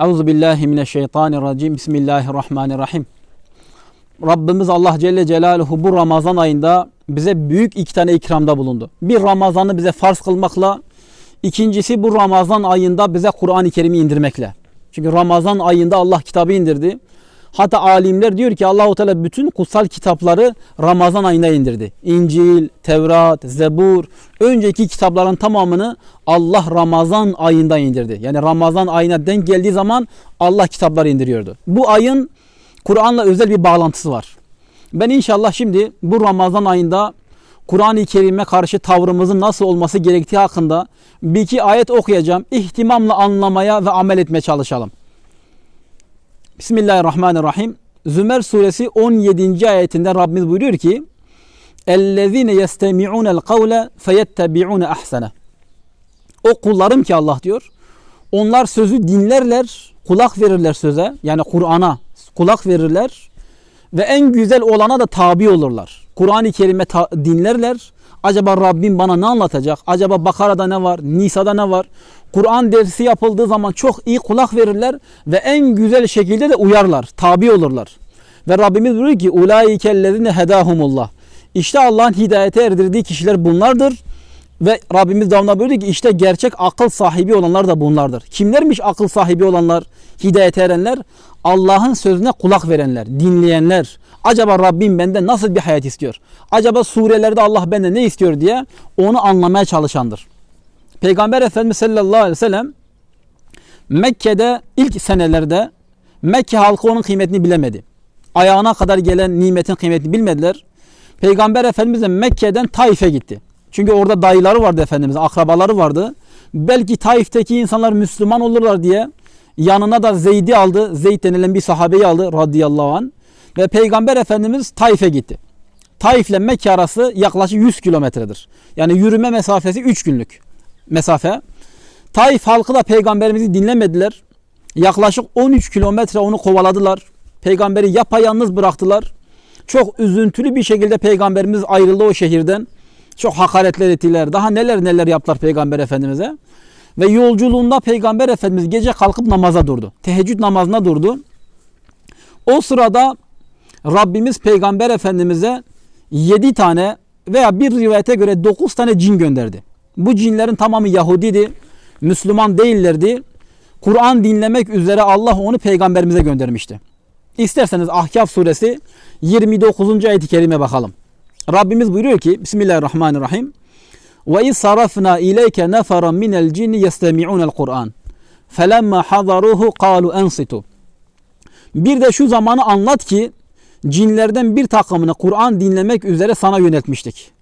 Euzu billahi mineşşeytanirracim. Bismillahirrahmanirrahim. Rabbimiz Allah Celle Celaluhu bu Ramazan ayında bize büyük iki tane ikramda bulundu. Bir Ramazan'ı bize farz kılmakla, ikincisi bu Ramazan ayında bize Kur'an-ı Kerim'i indirmekle. Çünkü Ramazan ayında Allah kitabı indirdi. Hatta alimler diyor ki Allahu Teala bütün kutsal kitapları Ramazan ayında indirdi. İncil, Tevrat, Zebur, önceki kitapların tamamını Allah Ramazan ayında indirdi. Yani Ramazan ayına denk geldiği zaman Allah kitapları indiriyordu. Bu ayın Kur'an'la özel bir bağlantısı var. Ben inşallah şimdi bu Ramazan ayında Kur'an-ı Kerim'e karşı tavrımızın nasıl olması gerektiği hakkında bir iki ayet okuyacağım. İhtimamla anlamaya ve amel etmeye çalışalım. Bismillahirrahmanirrahim. Zümer suresi 17. ayetinde Rabbimiz buyuruyor ki اَلَّذ۪ينَ يَسْتَمِعُونَ الْقَوْلَ فَيَتَّبِعُونَ اَحْسَنَ O kullarım ki Allah diyor. Onlar sözü dinlerler, kulak verirler söze. Yani Kur'an'a kulak verirler ve en güzel olana da tabi olurlar. Kur'an-ı Kerim'e dinlerler. Acaba Rabbim bana ne anlatacak? Acaba Bakara'da ne var? Nisa'da ne var? Kur'an dersi yapıldığı zaman çok iyi kulak verirler ve en güzel şekilde de uyarlar, tabi olurlar. Ve Rabbimiz buyuruyor ki ulaikellezine hedahumullah. İşte Allah'ın hidayete erdirdiği kişiler bunlardır. Ve Rabbimiz devamlı buyuruyor ki işte gerçek akıl sahibi olanlar da bunlardır. Kimlermiş akıl sahibi olanlar, hidayete erenler? Allah'ın sözüne kulak verenler, dinleyenler. Acaba Rabbim benden nasıl bir hayat istiyor? Acaba surelerde Allah benden ne istiyor diye onu anlamaya çalışandır. Peygamber Efendimiz sallallahu aleyhi ve sellem Mekke'de ilk senelerde Mekke halkı onun kıymetini bilemedi. Ayağına kadar gelen nimetin kıymetini bilmediler. Peygamber Efendimiz de Mekke'den Taif'e gitti. Çünkü orada dayıları vardı Efendimiz, akrabaları vardı. Belki Taif'teki insanlar Müslüman olurlar diye yanına da Zeyd'i aldı. Zeyd denilen bir sahabeyi aldı radıyallahu an. Ve Peygamber Efendimiz Taif'e gitti. Taif ile Mekke arası yaklaşık 100 kilometredir. Yani yürüme mesafesi 3 günlük mesafe. Taif halkı da peygamberimizi dinlemediler. Yaklaşık 13 kilometre onu kovaladılar. Peygamberi yapayalnız bıraktılar. Çok üzüntülü bir şekilde peygamberimiz ayrıldı o şehirden. Çok hakaretler ettiler. Daha neler neler yaptılar peygamber efendimize. Ve yolculuğunda peygamber efendimiz gece kalkıp namaza durdu. Teheccüd namazına durdu. O sırada Rabbimiz peygamber efendimize 7 tane veya bir rivayete göre 9 tane cin gönderdi. Bu cinlerin tamamı Yahudiydi. Müslüman değillerdi. Kur'an dinlemek üzere Allah onu peygamberimize göndermişti. İsterseniz Ahkaf suresi 29. ayet-i kerime bakalım. Rabbimiz buyuruyor ki Bismillahirrahmanirrahim. Ve iz sarafna ileyke neferan minel cinni yestemi'unel Kur'an. Felemma hadaruhu kalu ensitu. Bir de şu zamanı anlat ki cinlerden bir takımını Kur'an dinlemek üzere sana yöneltmiştik.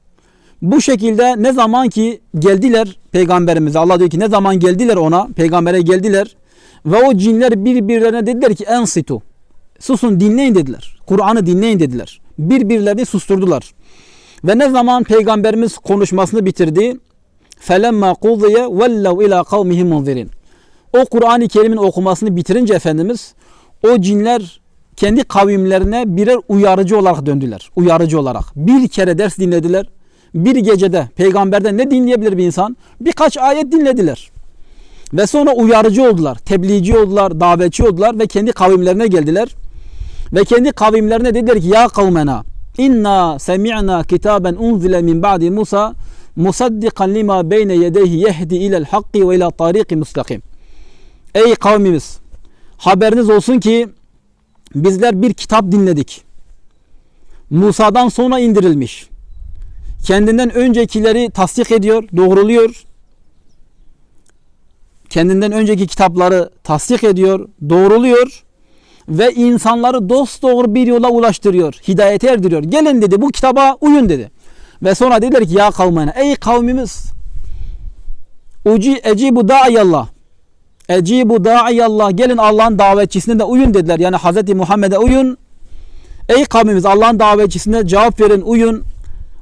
Bu şekilde ne zaman ki geldiler peygamberimize Allah diyor ki ne zaman geldiler ona peygambere geldiler ve o cinler birbirlerine dediler ki ensitu susun dinleyin dediler. Kur'an'ı dinleyin dediler. Birbirlerini susturdular. Ve ne zaman peygamberimiz konuşmasını bitirdi felemma qudiye vellev ila kavmihim munzirin. O Kur'an-ı Kerim'in okumasını bitirince Efendimiz o cinler kendi kavimlerine birer uyarıcı olarak döndüler. Uyarıcı olarak. Bir kere ders dinlediler bir gecede peygamberden ne dinleyebilir bir insan? Birkaç ayet dinlediler. Ve sonra uyarıcı oldular, tebliğci oldular, davetçi oldular ve kendi kavimlerine geldiler. Ve kendi kavimlerine dediler ki ya kavmena inna semi'na kitaben unzile min ba'di Musa musaddikan lima beyne yedeyhi yehdi ilel hakki ve ila tariki mustakim. Ey kavmimiz haberiniz olsun ki bizler bir kitap dinledik. Musa'dan sonra indirilmiş kendinden öncekileri tasdik ediyor, doğruluyor. Kendinden önceki kitapları tasdik ediyor, doğruluyor ve insanları dost doğru bir yola ulaştırıyor, hidayete erdiriyor. Gelin dedi bu kitaba uyun dedi. Ve sonra dediler ki ya kavmine ey kavmimiz uci ecibu da'iyallah ecibu da'iyallah gelin Allah'ın davetçisine de uyun dediler. Yani Hz. Muhammed'e uyun. Ey kavmimiz Allah'ın davetçisine cevap verin, uyun.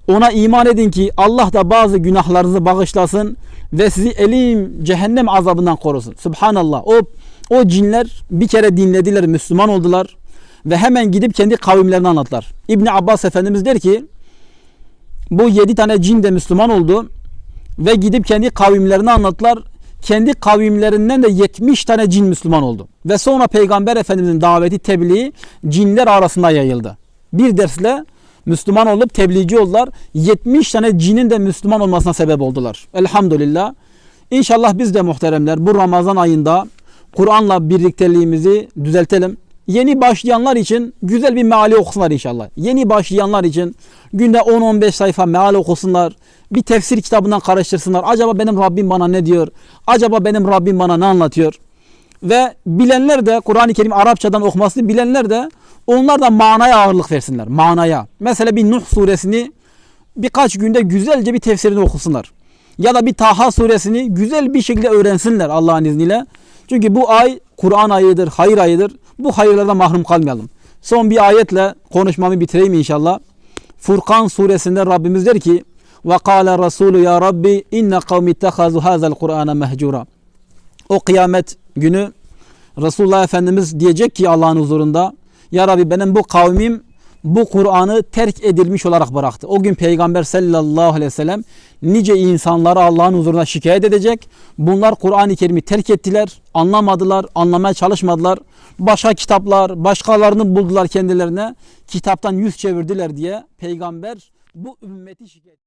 Ona iman edin ki Allah da bazı günahlarınızı bağışlasın ve sizi elim cehennem azabından korusun. Subhanallah. O o cinler bir kere dinlediler, Müslüman oldular ve hemen gidip kendi kavimlerine anlattılar. İbni Abbas Efendimiz der ki bu yedi tane cin de Müslüman oldu ve gidip kendi kavimlerine anlattılar. kendi kavimlerinden de 70 tane cin Müslüman oldu. Ve sonra Peygamber Efendimizin daveti tebliği cinler arasında yayıldı. Bir dersle Müslüman olup tebliğci oldular. 70 tane cinin de Müslüman olmasına sebep oldular. Elhamdülillah. İnşallah biz de muhteremler bu Ramazan ayında Kur'an'la birlikteliğimizi düzeltelim. Yeni başlayanlar için güzel bir meali okusunlar inşallah. Yeni başlayanlar için günde 10-15 sayfa meal okusunlar. Bir tefsir kitabından karıştırsınlar. Acaba benim Rabbim bana ne diyor? Acaba benim Rabbim bana ne anlatıyor? Ve bilenler de Kur'an-ı Kerim Arapçadan okumasını bilenler de onlar da manaya ağırlık versinler. Manaya. Mesela bir Nuh suresini birkaç günde güzelce bir tefsirini okusunlar. Ya da bir Taha suresini güzel bir şekilde öğrensinler Allah'ın izniyle. Çünkü bu ay Kur'an ayıdır, hayır ayıdır. Bu hayırlardan mahrum kalmayalım. Son bir ayetle konuşmamı bitireyim inşallah. Furkan suresinde Rabbimiz der ki kâle Resulü ya Rabbi inne kavmi ittehazu hazel Kur'ane mehcura. O kıyamet günü Resulullah Efendimiz diyecek ki Allah'ın huzurunda Ya Rabbi benim bu kavmim bu Kur'an'ı terk edilmiş olarak bıraktı. O gün Peygamber sallallahu aleyhi ve sellem nice insanları Allah'ın huzuruna şikayet edecek. Bunlar Kur'an-ı Kerim'i terk ettiler, anlamadılar, anlamaya çalışmadılar. Başka kitaplar, başkalarını buldular kendilerine. Kitaptan yüz çevirdiler diye Peygamber bu ümmeti şikayet